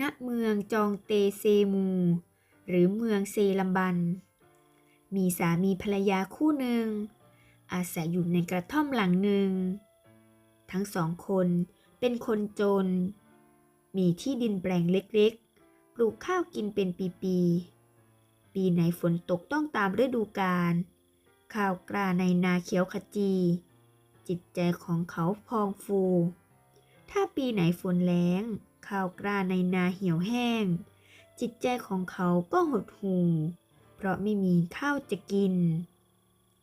ณเมืองจองเตเซมู หรือเมืองเซลัมบัน มีสามีภรรยาคู่หนึ่ง อาศัยอยู่ในกระท่อมหลังหนึ่ง ทั้งสองคนเป็นคนจน มีที่ดินแปลงเล็กๆ ปลูกข้าวกินเป็นปีๆ ปีไหนฝนตกต้องตามฤดูกาล ข้าวกล้าในนาเขียวขจี จิตใจของเขาพองฟู ถ้าปีไหนฝนแล้ง ข้าวกล้าในนาเหี่ยวแห้ง จิตใจของเขาก็หดหู่เพราะไม่มีข้าวจะกิน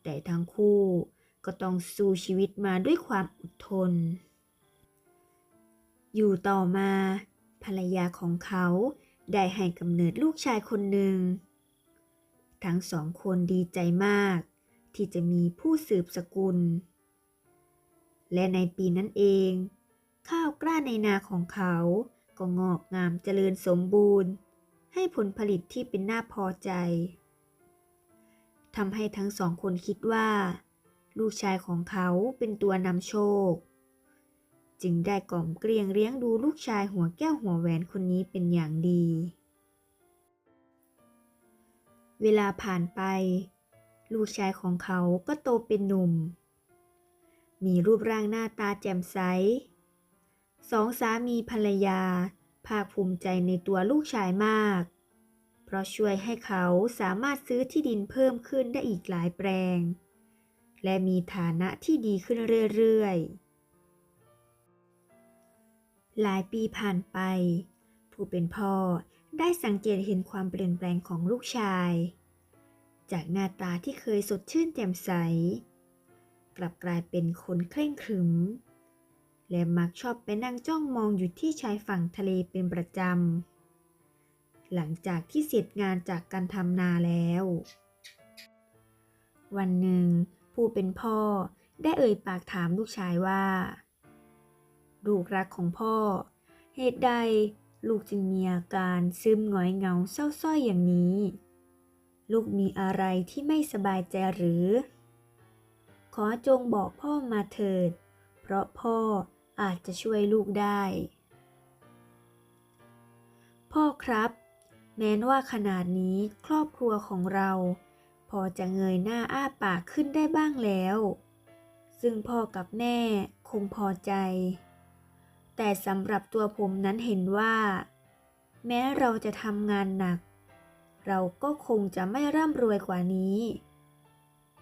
แต่ทั้งคู่ก็ต้องสู้ชีวิตมาด้วยความอดทน อยู่ต่อมาภรรยาของเขาได้ให้กำเนิดลูกชายคนหนึ่ง ทั้งสองคนดีใจมาก ที่จะมีผู้สืบสกุล และในปีนั้นเอง ข้าวกล้าในนาของเขา ก็งอกงามเจริญสมบูรณ์ ให้ผลผลิตที่เป็นน่าพอใจทำให้ทั้งสองคนคิดว่า ลูกชายของเขาเป็นตัวนำโชค จึงได้กล่อมเกลียงเลี้ยงดูลูกชายหัวแก้วหัวแหวนคนนี้เป็นอย่างดี เวลาผ่านไป ลูกชายของเขาก็โตเป็นหนุ่ม มีรูปร่างหน้าตาแจ่มใส สองสามีภรรยา ภาคภูมิใจในตัวลูกชายมาก เพราะช่วยให้เขาสามารถซื้อที่ดินเพิ่มขึ้นได้อีกหลายแปลง และมีฐานะที่ดีขึ้นเรื่อยๆ หลายปีผ่านไป ผู้เป็นพ่อได้สังเกตเห็นความเปลี่ยนแปลงของลูกชาย จากหน้าตาที่เคยสดชื่นแจ่มใส กลับกลายเป็นคนเคร่งขรึม และมักชอบไปนั่งจ้องมองอยู่ที่ชายฝั่งทะเลเป็นประจำ หลังจากที่เสร็จงานจากการทำนาแล้ว วันหนึ่ง ผู้เป็นพ่อได้เอ่ยปากถามลูกชายว่า ลูกรักของพ่อ เหตุใดลูกจึงมีอาการซึมหงอยเหงาเศร้าส้อยอย่างนี้ ลูกมีอะไรที่ไม่สบายใจหรือ ขอจงบอกพ่อมาเถิด เพราะพ่อ อาจจะช่วยลูกได้ พ่อครับ แม้นว่าขนาดนี้ครอบครัวของเรา พอจะเงยหน้าอ้าปากขึ้นได้บ้างแล้ว ซึ่งพ่อกับแม่คงพอใจ แต่สำหรับตัวผมนั้นเห็นว่า แม้เราจะทำงานหนัก เราก็คงจะไม่ร่ำรวยกว่านี้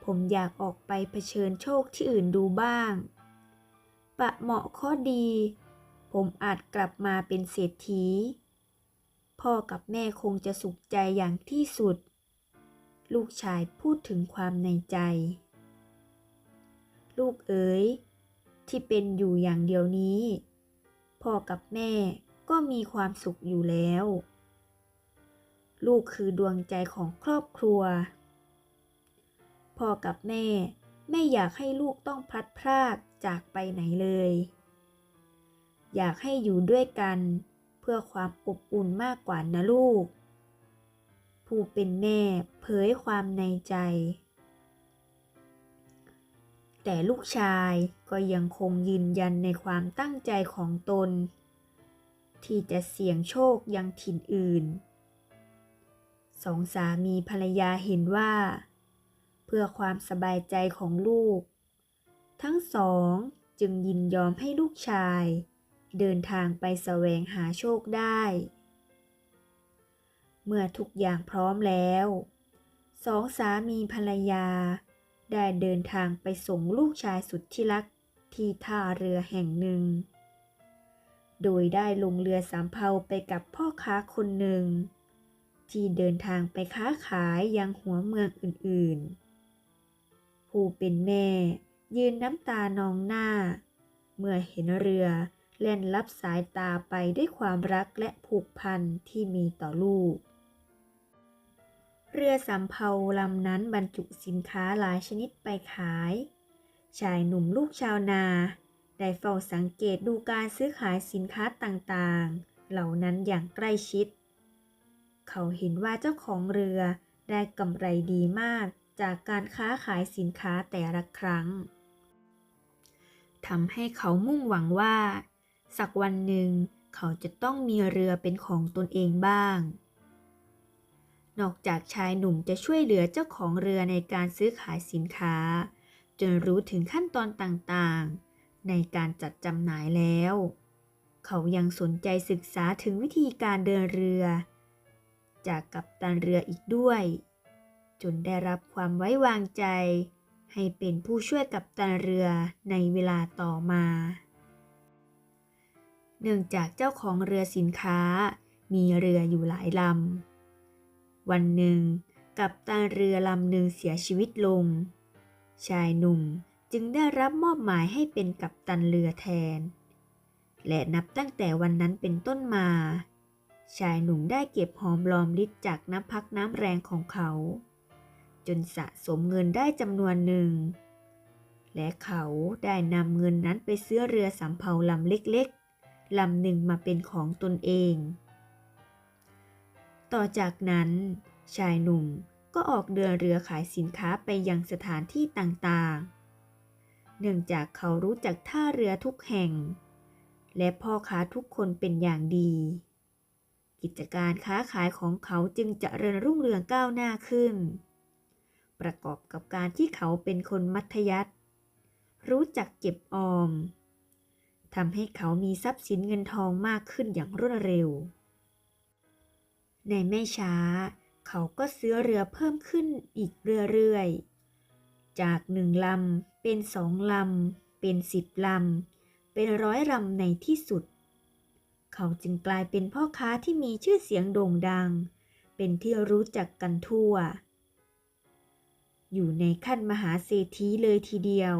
ผมอยากออกไปเผชิญโชคที่อื่นดูบ้าง ปะเหมาะข้อดี ผมอาจกลับมาเป็นเศรษฐี พ่อกับแม่คงจะสุขใจอย่างที่สุด ลูกชายพูดถึงความในใจ ลูกเอ๋ย ที่เป็นอยู่อย่างเดียวนี้ พ่อกับแม่ก็มีความสุขอยู่แล้ว ลูกคือดวงใจของครอบครัว พ่อกับแม่ ไม่อยากให้ลูกต้องพลัดพรากจากไปไหนเลย อยากให้อยู่ด้วยกัน เพื่อความอบอุ่นมากกว่านะลูก ผู้เป็นแม่เผยความในใจ แต่ลูกชายก็ยังคงยืนยันในความตั้งใจของตน ที่จะเสี่ยงโชคยังถิ่นอื่นสองสามีภรรยาเห็นว่า เพื่อความสบายใจของลูก ทั้งสองจึงยินยอมให้ลูกชาย เดินทางไปแสวงหาโชคได้ เมื่อทุกอย่างพร้อมแล้ว สองสามีภรรยา ได้เดินทางไปส่งลูกชายสุดที่รักที่ท่าเรือแห่งหนึ่ง โดยได้ลงเรือสำเภาไปกับพ่อค้าคนหนึ่ง ที่เดินทางไปค้าขายยังหัวเมืองอื่นๆ ผู้เป็นแม่ ยืนน้ำตานองหน้า เมื่อเห็นเรือแล่นลับสายตาไปด้วยความรักและผูกพันที่มีต่อลูก เรือสำเภาลำนั้นบรรจุสินค้าหลายชนิดไปขาย ชายหนุ่มลูกชาวนา ได้เฝ้าสังเกตดูการซื้อขายสินค้าต่างๆ เหล่านั้นอย่างใกล้ชิด เขาเห็นว่าเจ้าของเรือได้กำไรดีมาก จากการค้าขายสินค้าแต่ละครั้งทำให้เขามุ่งหวังว่า สักวันหนึ่งเขาจะต้องมีเรือเป็นของตนเองบ้าง นอกจากชายหนุ่มจะช่วยเหลือเจ้าของเรือในการซื้อขายสินค้า จนรู้ถึงขั้นตอนต่างๆ ในการจัดจำหน่ายแล้ว เขายังสนใจศึกษาถึงวิธีการเดินเรือ จากกัปตันเรืออีกด้วย จนได้รับความไว้วางใจ ให้เป็นผู้ช่วยกัปตันเรือในเวลาต่อมา เนื่องจากเจ้าของเรือสินค้ามีเรืออยู่หลายลำ วันหนึ่ง กัปตันเรือลำหนึ่งเสียชีวิตลง ชายหนุ่มจึงได้รับมอบหมายให้เป็นกัปตันเรือแทน และนับตั้งแต่วันนั้นเป็นต้นมา ชายหนุ่มได้เก็บหอมรอมริบจากน้ำพักน้ำแรงของเขา จนสะสมเงินได้จำนวนหนึ่ง และเขาได้นำเงินนั้นไปซื้อเรือสำเภาลำเล็กๆลำหนึ่งมาเป็นของตนเอง ต่อจากนั้น ชายหนุ่มก็ออกเดินเรือขายสินค้าไปยังสถานที่ต่างๆ เนื่องจากเขารู้จักท่าเรือทุกแห่ง และพ่อค้าทุกคนเป็นอย่างดี กิจการค้าขายของเขาจึงเจะเริญรุ่งเรืองก้าวหน้าขึ้น ประกอบกับการที่เขาเป็นคนมัธยัสถ์รู้จักเก็บออมทำให้เขามีทรัพย์สินเงินทองมากขึ้นอย่างรวดเร็ว ในไม่ช้า เขาก็ซื้อเรือเพิ่มขึ้นอีกเรื่อยๆ จากหนึ่งลำเป็นสองลำ เป็นสิบลำ เป็นร้อยลำในที่สุด เขาจึงกลายเป็นพ่อค้าที่มีชื่อเสียงโด่งดัง เป็นที่รู้จักกันทั่ว อยู่ในขั้นมหาเศรษฐีเลยทีเดียว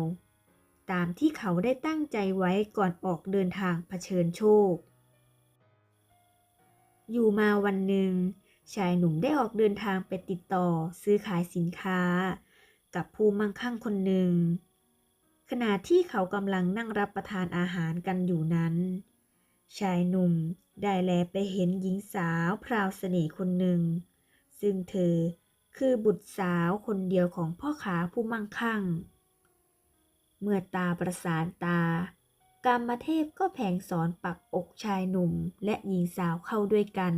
ตามที่เขาได้ตั้งใจไว้ก่อนออกเดินทางเผชิญโชค อยู่มาวันหนึ่ง ชายหนุ่มได้ออกเดินทางไปติดต่อซื้อขายสินค้า กับผู้มั่งคั่งคนหนึ่ง ขณะที่เขากำลังนั่งรับประทานอาหารกันอยู่นั้น ชายหนุ่มได้แลไปเห็นหญิงสาวพราวเสน่ห์คนหนึ่ง ซึ่งเธอ คือบุตรสาวคนเดียวของพ่อค้าผู้มั่งคั่ง เมื่อตาประสานตากรรมเทพก็แผงสอนปักอกชายหนุ่มและหญิงสาวเข้าด้วยกัน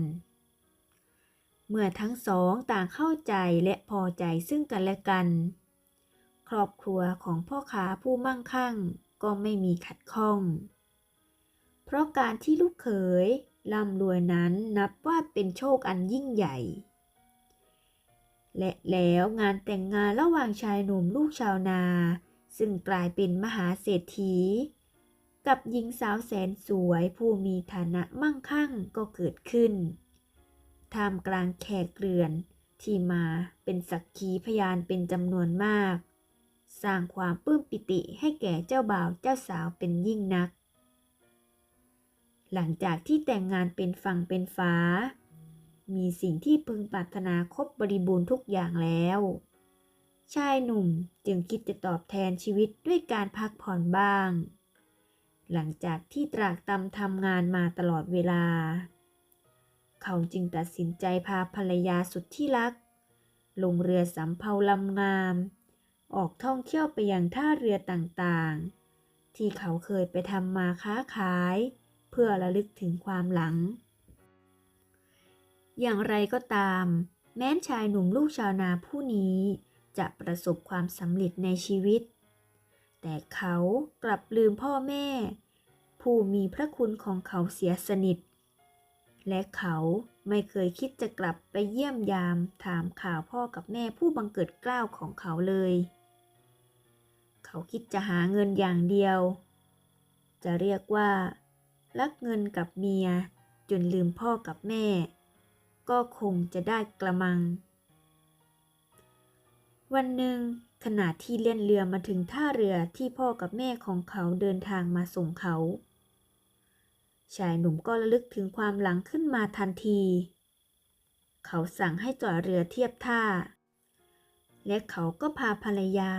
เมื่อทั้งสองต่างเข้าใจและพอใจซึ่งกันและกัน ครอบครัวของพ่อค้าผู้มั่งคั่งก็ไม่มีขัดข้อง เพราะการที่ลูกเขยร่ำรวยนั้นนับว่าเป็นโชคอันยิ่งใหญ่ และแล้วงานแต่งงานระหว่างชายหนุ่มลูกชาวนา ซึ่งกลายเป็นมหาเศรษฐี กับหญิงสาวแสนสวยผู้มีฐานะมั่งคั่งก็เกิดขึ้นท่ามกลางแขกเรือนที่มาเป็นสักขีพยานเป็นจำนวนมาก สร้างความปลื้มปิติให้แก่เจ้าบ่าวเจ้าสาวเป็นยิ่งนัก หลังจากที่แต่งงานเป็นฝั่งเป็นฟ้า มีสิ่งที่พึงปรารถนาครบบริบูรณ์ทุกอย่างแล้ว ชายหนุ่มจึงคิดจะตอบแทนชีวิตด้วยการพักผ่อนบ้าง หลังจากที่ตรากตำทำงานมาตลอดเวลา เขาจึงตัดสินใจพาภรรยาสุดที่รัก ลงเรือสำเภาลำงาม ออกท่องเที่ยวไปยังท่าเรือต่างๆ ที่เขาเคยไปทำมาค้าขาย เพื่อระลึกถึงความหลัง อย่างไรก็ตาม แม้นชายหนุ่มลูกชาวนาผู้นี้จะประสบความสำเร็จในชีวิต แต่เขากลับลืมพ่อแม่ ผู้มีพระคุณของเขาเสียสนิท และเขาไม่เคยคิดจะกลับไปเยี่ยมยามถามข่าวพ่อกับแม่ผู้บังเกิดเกล้าวของเขาเลย เขาคิดจะหาเงินอย่างเดียว จะเรียกว่ารักเงินกับเมียจนลืมพ่อกับแม่ ก็คงจะได้กระมัง วันหนึ่งขณะที่เล่นเรือมาถึงท่าเรือที่พ่อกับแม่ของเขาเดินทางมาส่งเขา ชายหนุ่มก็ระลึกถึงความหลังขึ้นมาทันที เขาสั่งให้จอดเรือเทียบท่า และเขาก็พาภรรยา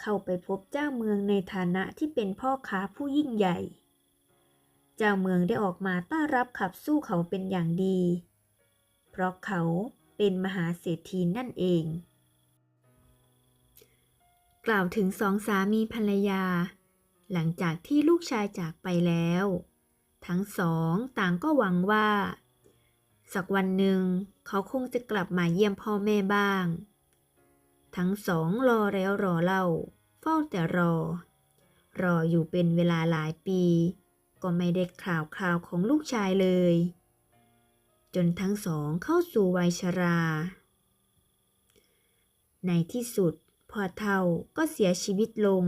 เข้าไปพบเจ้าเมืองในฐานะที่เป็นพ่อค้าผู้ยิ่งใหญ่ เจ้าเมืองได้ออกมาต้อนรับขับสู้เขาเป็นอย่างดี เพราะเขาเป็นมหาเศรษฐีนั่นเอง กล่าวถึงสองสามีภรรยา หลังจากที่ลูกชายจากไปแล้ว ทั้งสองต่างก็หวังว่า สักวันหนึ่งเขาคงจะกลับมาเยี่ยมพ่อแม่บ้าง ทั้งสองรอแล้วรอเล่า เฝ้าแต่รอ รออยู่เป็นเวลาหลายปี ก็ไม่ได้ข่าวคราวของลูกชายเลย จนทั้งสองเข้าสู่วัยชรา ในที่สุดพ่อเท่าก็เสียชีวิตลง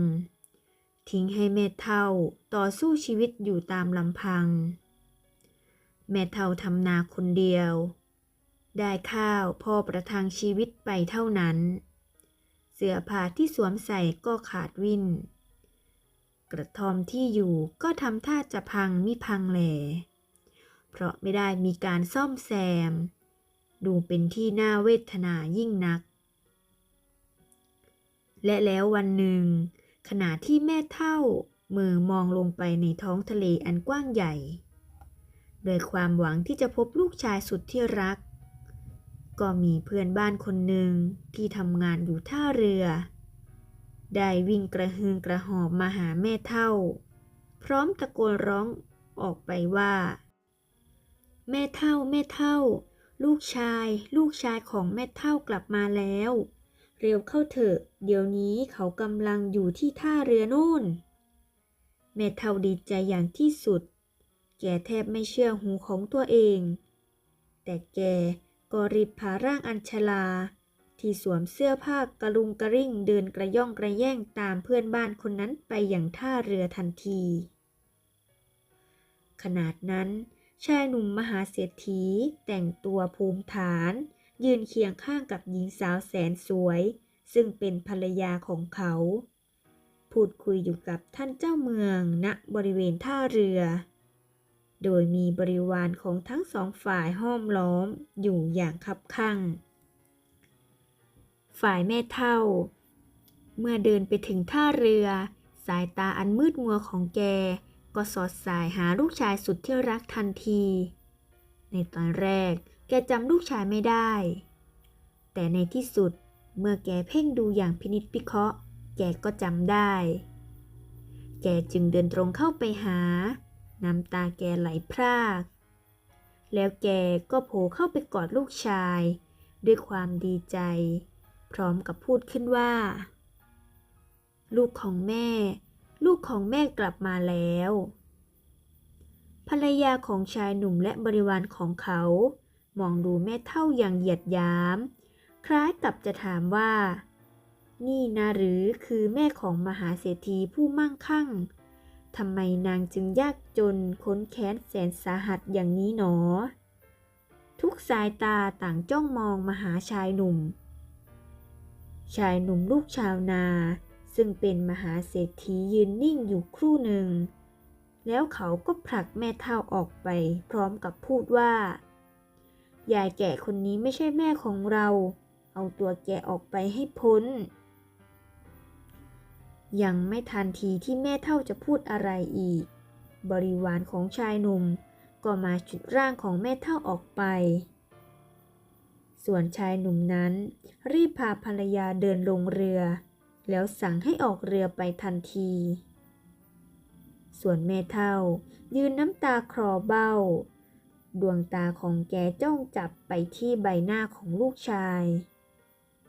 ทิ้งให้แม่เท่าต่อสู้ชีวิตอยู่ตามลำพัง แม่เท่าทำนาคนเดียว ได้ข้าวพอประทังชีวิตไปเท่านั้น เสื้อผ้าที่สวมใส่ก็ขาดวิ่นกระทอมที่อยู่ก็ทำท่าจะพังมิพังแหล เพราะไม่ได้มีการซ่อมแซม ดูเป็นที่น่าเวทนายิ่งนัก และแล้ววันหนึ่ง ขณะที่แม่เท่ามือมองลงไปในท้องทะเลอันกว้างใหญ่ โดยความหวังที่จะพบลูกชายสุดที่รัก ก็มีเพื่อนบ้านคนหนึ่งที่ทำงานอยู่ท่าเรือ ได้วิ่งกระหืงกระหอบมาหาแม่เท่า พร้อมตะโกนร้องออกไปว่า แม่เท่าแม่เท่า ลูกชาย ลูกชายของแม่เท่ากลับมาแล้ว เร็วเข้าเถอะ เดี๋ยวนี้เขากำลังอยู่ที่ท่าเรือนู่น แม่เท่าดีใจอย่างที่สุด แกแทบไม่เชื่อหูของตัวเอง แต่แกก็รีบพาร่างอัญชลา ที่สวมเสื้อผ้ากระลุงกระริ่งเดินกระย่องกระแย่งตามเพื่อนบ้านคนนั้นไปอย่างท่าเรือทันที ขนาดนั้น ชายหนุ่มมหาเศรษฐี แต่งตัวภูมิฐาน ยืนเคียงข้างกับหญิงสาวแสนสวย ซึ่งเป็นภรรยาของเขา พูดคุยอยู่กับท่านเจ้าเมืองณบริเวณท่าเรือ โดยมีบริวารของทั้งสองฝ่ายห้อมล้อมอยู่อย่างคับคั่ง ฝ่ายแม่เท่า เมื่อเดินไปถึงท่าเรือ สายตาอันมืดมัวของแก ก็สอดสายหาลูกชายสุดที่รักทันที ในตอนแรกแกจำลูกชายไม่ได้ แต่ในที่สุดเมื่อแกเพ่งดูอย่างพินิจพิเคราะห์ แกก็จำได้ แกจึงเดินตรงเข้าไปหา น้ำตาแกไหลพราก แล้วแกก็โผล่เข้าไปกอดลูกชาย ด้วยความดีใจ พร้อมกับพูดขึ้นว่า ลูกของแม่ ลูกของแม่กลับมาแล้ว ภรรยาของชายหนุ่มและบริวารของเขา มองดูแม่เท่าอย่างเหยียดยาม คล้ายกับจะถามว่า นี่นะหรือคือแม่ของมหาเศรษฐีผู้มั่งคั่งทำไมนางจึงยากจนค้นแค้นแสนสาหัสอย่างนี้หนอ ทุกสายตาต่างจ้องมองมาหาชายหนุ่ม ชายหนุ่มลูกชาวนา ซึ่งเป็นมหาเศรษฐียืนนิ่งอยู่ครู่หนึ่ง แล้วเขาก็ผลักแม่เท่าออกไป พร้อมกับพูดว่า ยายแก่คนนี้ไม่ใช่แม่ของเรา เอาตัวแกออกไปให้พ้น ยังไม่ทันทีที่แม่เท่าจะพูดอะไรอีก บริวารของชายหนุ่มก็มาฉุดร่างของแม่เท่าออกไป ส่วนชายหนุ่มนั้น รีบพาภรรยาเดินลงเรือ แล้วสั่งให้ออกเรือไปทันที ส่วนแม่เท่ายืนน้ำตาคลอเบ้า ดวงตาของแกจ้องจับไปที่ใบหน้าของลูกชาย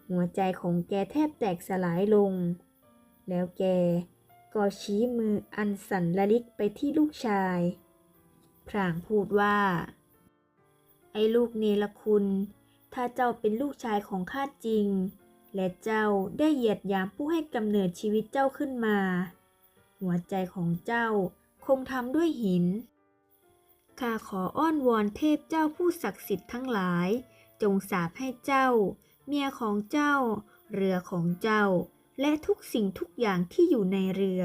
หัวใจของแกแทบแตกสลายลง แล้วแกก็ชี้มืออันสั่นละลิกไปที่ลูกชาย พรางพูดว่า ไอ้ลูกเนรคุณ ถ้าเจ้าเป็นลูกชายของข้าจริง และเจ้าได้เหยียดยามผู้ให้กำเนิดชีวิตเจ้าขึ้นมา หัวใจของเจ้าคงทำด้วยหิน ข้าขออ้อนวอนเทพเจ้าผู้ศักดิ์สิทธิ์ทั้งหลาย จงสาปให้เจ้า เมียของเจ้า เรือของเจ้า และทุกสิ่งทุกอย่างที่อยู่ในเรือ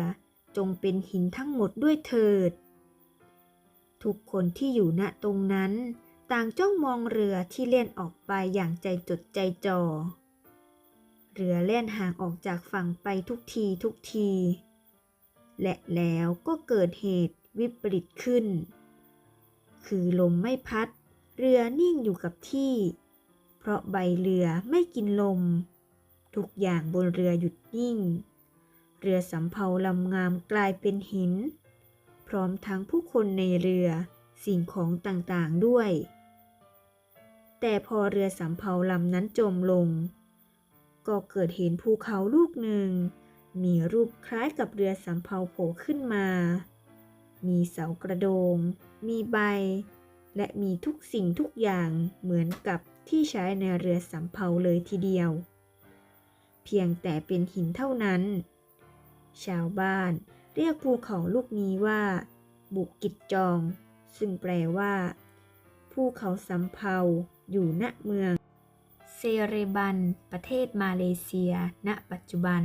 จงเป็นหินทั้งหมดด้วยเถิด ทุกคนที่อยู่ณตรงนั้น ต่างจ้องมองเรือที่เล่นออกไปอย่างใจจดใจจ่อ เรือเล่นห่างออกจากฝั่งไปทุกทีทุกที และแล้วก็เกิดเหตุวิปริตขึ้น คือลมไม่พัด เรือนิ่งอยู่กับที่ เพราะใบเรือไม่กินลม ทุกอย่างบนเรือหยุดนิ่ง เรือสำเภาลำงามกลายเป็นหิน พร้อมทั้งผู้คนในเรือสิ่งของต่างๆด้วย แต่พอเรือสำเภาลำนั้นจมลง ก็เกิดเห็นภูเขาลูกหนึ่ง มีรูปคล้ายกับเรือสำเภาโผล่ขึ้นมา มีเสากระโดง มีใบ และมีทุกสิ่งทุกอย่างเหมือนกับที่ใช้ในเรือสำเภาเลยทีเดียว เพียงแต่เป็นหินเท่านั้น ชาวบ้านเรียกภูเขาลูกนี้ว่า บุกิจจอง ซึ่งแปลว่า ภูเขาสำเภาอยู่ณเมือง เซเรบัน ประเทศมาเลเซีย ณ ปัจจุบัน